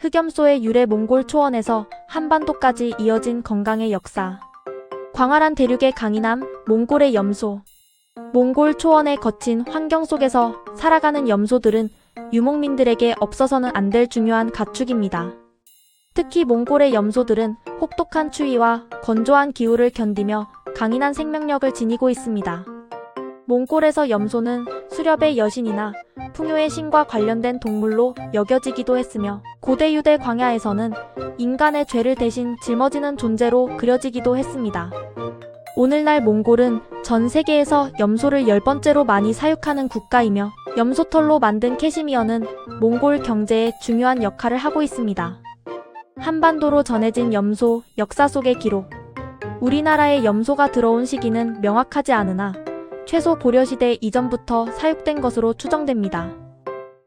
흑염소의 유래 몽골 초원에서 한반도까지 이어진 건강의 역사. 광활한 대륙의 강인함, 몽골의 염소. 몽골 초원의 거친 환경 속에서 살아가는 염소들은 유목민들에게 없어서는 안 될 중요한 가축입니다. 특히 몽골의 염소들은 혹독한 추위와 건조한 기후를 견디며 강인한 생명력을 지니고 있습니다. 몽골에서 염소는 수렵의 여신이나 풍요의 신과 관련된 동물로 여겨지기도 했으며 고대 유대 광야에서는 인간의 죄를 대신 짊어지는 존재로 그려지기도 했습니다. 오늘날 몽골은 전 세계에서 염소를 열 번째로 많이 사육하는 국가이며 염소털로 만든 캐시미어는 몽골 경제에 중요한 역할을 하고 있습니다. 한반도로 전해진 염소 역사 속의 기록. 우리나라에 염소가 들어온 시기는 명확하지 않으나 최소 고려시대 이전부터 사육된 것으로 추정됩니다.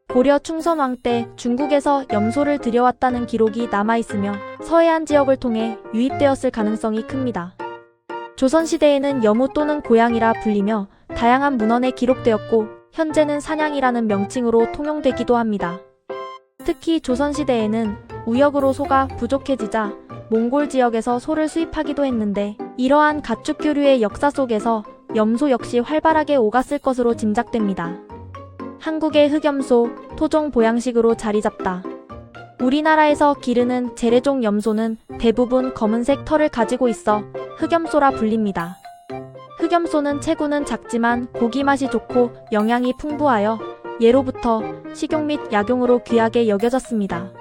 고려 충선왕 때 중국에서 염소를 들여왔다는 기록이 남아있으며 서해안 지역을 통해 유입되었을 가능성이 큽니다. 조선시대에는 여무 또는 고양이라 불리며 다양한 문헌에 기록되었고 현재는 사냥이라는 명칭으로 통용되기도 합니다. 특히 조선시대에는 우역으로 소가 부족해지자 몽골 지역에서 소를 수입하기도 했는데 이러한 가축 교류의 역사 속에서 염소 역시 활발하게 오갔을 것으로 짐작됩니다. 한국의 흑염소, 토종 보양식으로 자리 잡다. 우리나라에서 기르는 재래종 염소는 대부분 검은색 털을 가지고 있어 흑염소라 불립니다. 흑염소는 체구는 작지만 고기 맛이 좋고 영양이 풍부하여 예로부터 식용 및 약용으로 귀하게 여겨졌습니다.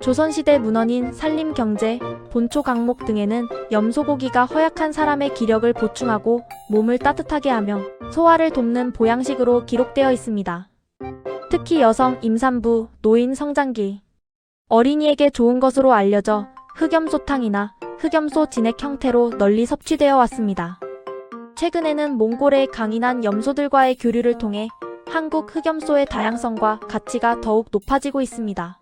조선시대 문헌인 산림경제, 본초 강목 등에는 염소고기가 허약한 사람의 기력을 보충하고 몸을 따뜻하게 하며 소화를 돕는 보양식으로 기록되어 있습니다. 특히 여성 임산부, 노인 성장기, 어린이에게 좋은 것으로 알려져 흑염소탕이나 흑염소 진액 형태로 널리 섭취되어 왔습니다. 최근에는 몽골의 강인한 염소들과의 교류를 통해 한국 흑염소의 다양성과 가치가 더욱 높아지고 있습니다.